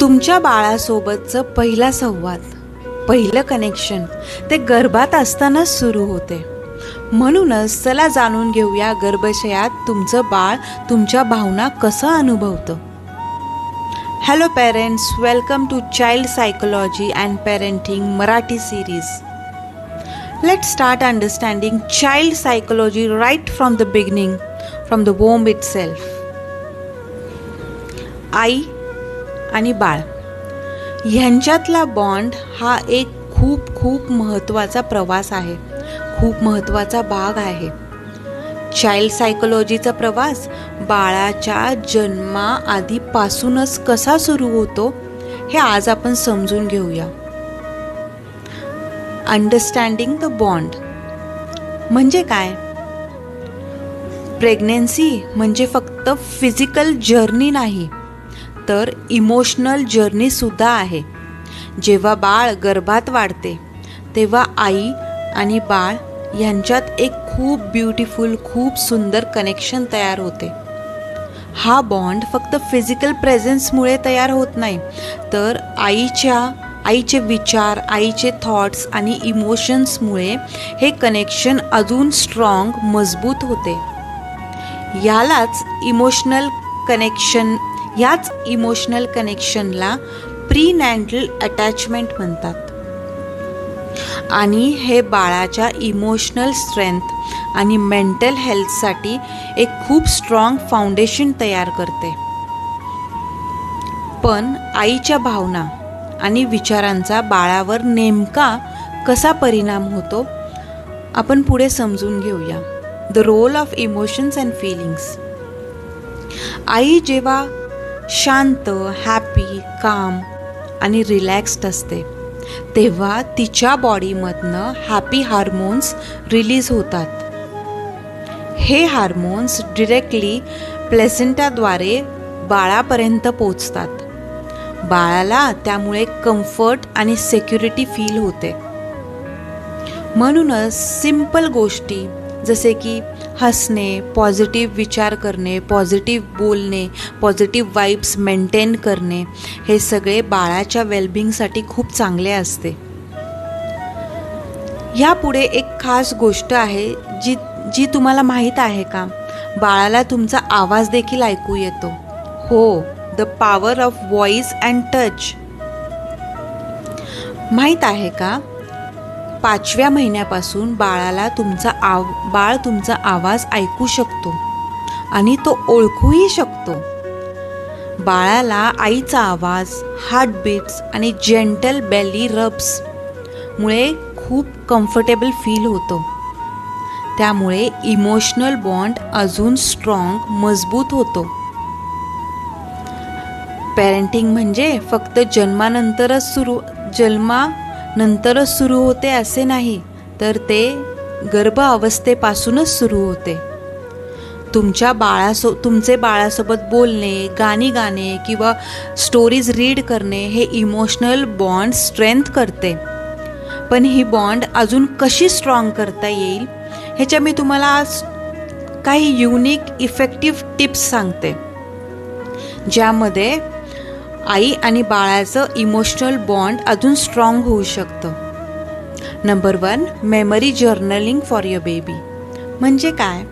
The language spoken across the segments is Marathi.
तुमच्या बाळासोबतचं पहिला संवाद पहिलं कनेक्शन ते गर्भात असतानाच सुरू होते. म्हणूनच चला जाणून घेऊया गर्भाशयात तुमचं बाळ तुमच्या भावना कसं अनुभवतं. Hello parents welcome to child psychology and parenting Marathi series let start understanding child psychology right from the beginning from the womb itself आई आणि बाळ. ह्यांच्यातला बॉन्ड हा एक खूप खूप महत्त्वाचा प्रवास आहे. खूप महत्त्वाचा भाग आहे. चाइल्ड सायकोलॉजीचा प्रवास बाळाच्या जन्माआधीपासूनच कसा सुरू होतो हे आज आपण समजून घेऊया. अंडरस्टँडिंग द बॉन्ड म्हणजे काय? प्रेग्नेन्सी म्हणजे फक्त फिजिकल जर्नी नाही. तर इमोशनल जर्नीसुद्धा आहे. जेव्हा बाळ गर्भात वाढते तेव्हा आई आणि बाळ यांच्यात एक खूप ब्युटिफुल खूप सुंदर कनेक्शन तयार होते. हा बॉन्ड फक्त फिजिकल प्रेझेन्समुळे तयार होत नाही तर आईच्या आईचे विचार आईचे थॉट्स आणि इमोशन्समुळे हे कनेक्शन अजून स्ट्रॉंग मजबूत होते. यालाच इमोशनल कनेक्शन ह्याच इमोशनल कनेक्शनला प्री नॅन्टल अटॅचमेंट म्हणतात. आणि हे बाळाच्या इमोशनल स्ट्रेंथ आणि मेंटल हेल्थसाठी एक खूप स्ट्रॉंग फाउंडेशन तयार करते. पण आईच्या भावना आणि विचारांचा बाळावर नेमका कसा परिणाम होतो आपण पुढे समजून घेऊया. The role of emotions and feelings आई जेव्हा शांत हॅपी काम आणि रिलॅक्स्ड असते. तेव्हा तिच्या बॉडीमधनं हॅपी हार्मोन्स रिलीज होतात. हे हार्मोन्स डिरेक्टली प्लेसेंटाद्वारे बाळापर्यंत पोचतात बाळाला त्यामुळे कम्फर्ट आणि सेक्युरिटी फील होते. म्हणूनच सिंपल गोष्टी जसे की हसणे पॉझिटिव्ह विचार करणे पॉझिटिव्ह बोलणे पॉझिटिव्ह वाईब्स मेंटेन करणे हे सगळे बाळाच्या वेलबिंगसाठी खूप चांगले असते. ह्यापुढे एक खास गोष्ट आहे जी जी तुम्हाला माहीत आहे का? बाळाला तुमचा आवाज देखील ऐकू येतो. हो the power of voice and touch माहीत आहे का? पाचव्या महिन्यापासून बाळाला तुमचा आव बाळ तुमचा आवाज ऐकू शकतो आणि तो ओळखूही शकतो. बाळाला आईचा आवाज हार्टबीट्स आणि जेंटल बेली रब्स मुळे खूप कम्फर्टेबल फील होतो. त्यामुळे इमोशनल बॉन्ड अजून स्ट्रॉंग मजबूत होतो. पॅरेंटिंग म्हणजे फक्त जन्मानंतरच सुरू जन्मा नंतरच सुरू होते असे नाही तर ते गर्भ अवस्थेपासूनच सुरू होते. तुमच्या बाळासो तुमचे बाळासोबत बोलणे गाणी गाणे किंवा स्टोरीज रीड करणे हे इमोशनल बॉन्ड स्ट्रेंथ करते. पण ही बॉन्ड अजून कशी स्ट्रॉंग करता येईल ह्याच्या मी तुम्हाला आज काही युनिक इफेक्टिव्ह टिप्स सांगते. ज्यामध्ये आई आणि बाळाचं इमोशनल बॉन्ड अजून स्ट्रॉंग होऊ शकतं. Number one memory journaling for your baby म्हणजे काय?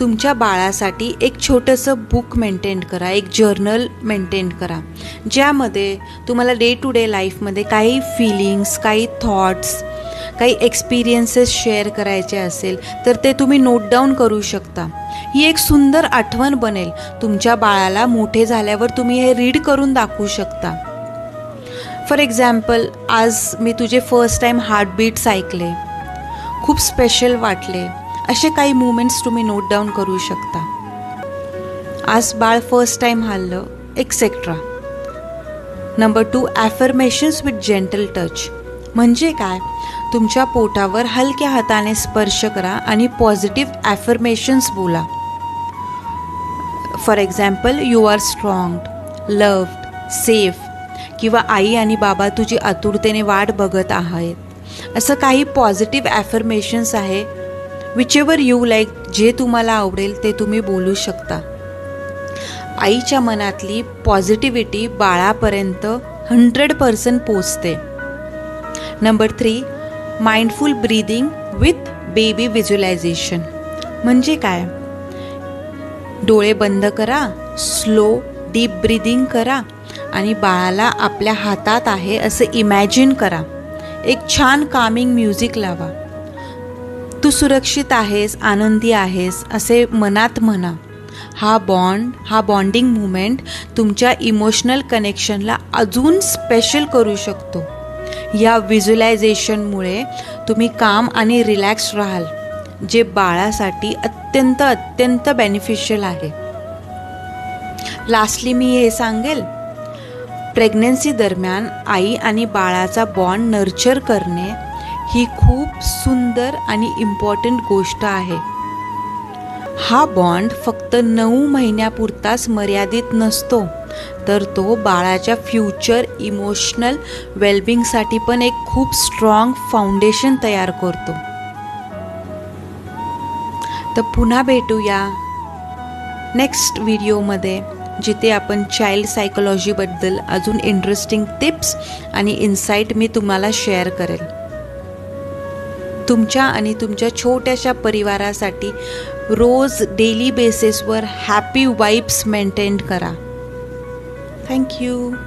तुमच्या बाळासाठी एक छोटंसं बुक मेंटेन करा एक जर्नल मेंटेन करा ज्यामध्ये तुम्हाला डे टू डे लाईफमध्ये काही फिलिंग्स काही थॉट्स काही एक्सपिरियन्सेस शेअर करायचे असेल तर ते तुम्ही नोट डाऊन करू शकता. ही एक सुंदर आठवण बनेल. तुमच्या बाळाला मोठे झाल्यावर तुम्ही हे रीड करून दाखवू शकता. फॉर एक्झाम्पल आज मी तुझे फर्स्ट टाईम हार्टबीट्स ऐकले. खूप स्पेशल वाटले. असे काही मुमेंट्स तुम्ही नोट डाऊन करू शकता. आज बाळ first time हल्लं etcetera number two affirmations with gentle touch म्हणजे काय? तुमच्या पोटावर हलक्या हाताने स्पर्श करा आणि पॉझिटिव्ह ॲफर्मेशन्स बोला. For example you are strong loved safe किंवा आई आणि बाबा तुझी आतुरतेने वाट बघत आहेत. असं काही पॉझिटिव्ह ॲफर्मेशन्स आहे. विच एवर यू लाईक जे तुम्हाला आवडेल ते तुम्ही बोलू शकता. आईच्या मनातली पॉझिटिव्हिटी बाळापर्यंत हंड्रेड पर्सेंट पोचते. Number three mindful breathing with baby visualization म्हणजे काय? डोळे बंद करा स्लो डीप ब्रीदिंग करा आणि बाळाला आपल्या हातात आहे असं इमॅजिन करा. एक छान कामिंग म्युझिक लावा. तू सुरक्षित आहेस आनंदी आहेस असे मनात म्हणा. हा बॉन्ड हा बॉन्डिंग मुमेंट तुमच्या इमोशनल कनेक्शनला अजून स्पेशल करू शकतो. या व्हिज्युलायझेशनमुळे तुम्ही काम आणि रिलॅक्स राहाल जे बाळासाठी अत्यंत अत्यंत बेनिफिशियल आहे. लास्टली मी हे सांगेल प्रेग्नन्सी दरम्यान आई आणि बाळाचा बॉन्ड नर्चर करणे ही खूप सुंदर आणि इम्पॉर्टंट गोष्ट आहे. हा बॉन्ड फक्त नऊ महिन्यापुरताच मर्यादित नसतो. तर तो बाळाच्या फ्युचर इमोशनल वेलबिंगसाठी पण एक खूप स्ट्रॉंग फाउंडेशन तयार करतो. तर पुन्हा भेटूया नेक्स्ट व्हिडिओमध्ये जिथे आपण चाइल्ड सायकोलॉजीबद्दल अजून इंटरेस्टिंग टिप्स आणि इन्साईट मी तुम्हाला शेअर करेल. तुमच्या आणि तुमच्या छोट्याशा परिवारासाठी रोज डेली बेसिसवर हॅपी वाईब्स मेंटेन करा. Thank you.